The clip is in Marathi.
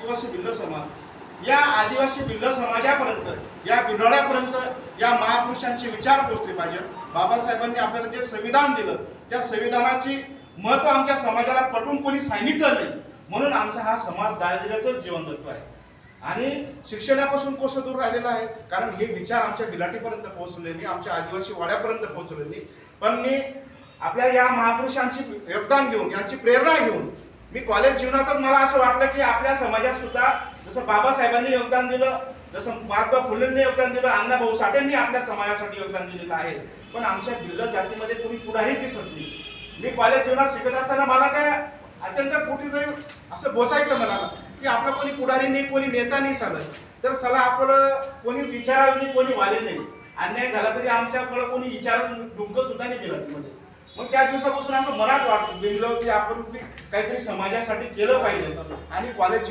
आदिवासी भिल्ल समाज. या आदिवासी भिल्ल समाजापर्यंत या बिनोड्यापर्यंत या महापुरुषांचे विचार पोचले पाहिजेत. बाबासाहेबांनी आपल्याला जे संविधान दिलं त्या संविधानाची महत्त्व आमच्या समाजाला पटवून कोणी सांगितलं नाही. म्हणून आमचा हा समाज दारिद्र्याचं जीवन जगतो आहे. आणि शिक्षणापासून कसं दूर राहिलेला आहे. कारण हे विचार आमच्या बिलाटीपर्यंत पोहोचले नाही आमच्या आदिवासी वाड्यापर्यंत पोहोचले नाही पण मी आपल्या या महापुरुषांची योगदान घेऊन यांची प्रेरणा घेऊन मी कॉलेज जीवनातच मला असं वाटलं की आपल्या समाजात सुद्धा जसं बाबासाहेबांनी योगदान दिलं जसं महात्मा फुलेंनी योगदान दिलं अण्णाभाऊ साठेंनी आपल्या समाजासाठी योगदान दिलेलं आहे. पण आमच्या भिल्ल जातीमध्ये कोणी पुढारी दिसत नाही. मी कॉलेज जीवनात शिकत असताना मला काय अत्यंत कुठेतरी असं बोचायचं मला की आपलं कोणी पुढारी नाही कोणी नेता नाही चालत. तर सला आपलं कोणी विचारावं नाही कोणी वाले नाही. अन्याय झाला तरी आमच्याकडं कोणी विचारून डुंक सुद्धा नाही केलं मध्ये. मग त्या दिवसापासून असं मनात वाटत गेलं की आपण काहीतरी समाजासाठी केलं पाहिजे. आणि कॉलेज